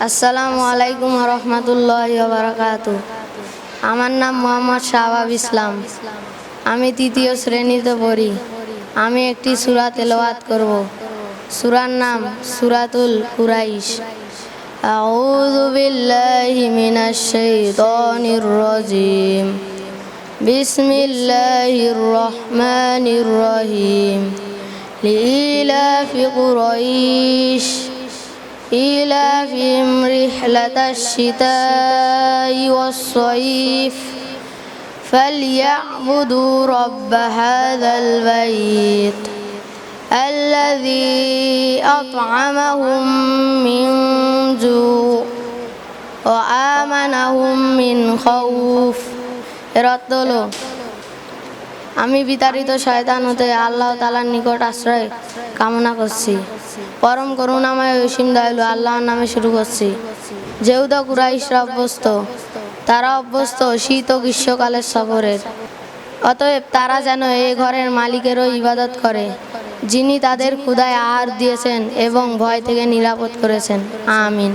আসসালামু আলাইকুম রহমতুল্লাহ বারাকাত আমার নাম মোহাম্মদ শাহবাব ইসলাম আমি তৃতীয় শ্রেণীতে পড়ি আমি একটি সুরা তেলাওয়াত করব সুরার নাম সুরাতুল কুরাইশ أعوذ بالله من الشيطان الرجيم بسم الله الرحمن الرحيم لإيلاف قريش إيلافهم رحلة الشتاء والصيف فليعبدوا رب هذا البيت الذي أطعمهم من جوع وآمنهم من خوف এরত্ব হলো আমি বিতাড়িত শয়তান হতে আল্লাহ তালার নিকট আশ্রয় কামনা করছি পরম করুণাময় ঐসীম দয়ালু আল্লাহর নামে শুরু করছি। যেহুদা কুরাইশরা অভ্যস্ত, তারা অভ্যস্ত শীত ও গ্রীষ্মকালের সফরের। অতএব তারা যেন এই ঘরের মালিকেরও ইবাদত করে, যিনি তাদের ক্ষুদায় আহার দিয়েছেন এবং ভয় থেকে নিরাপদ করেছেন। আমিন।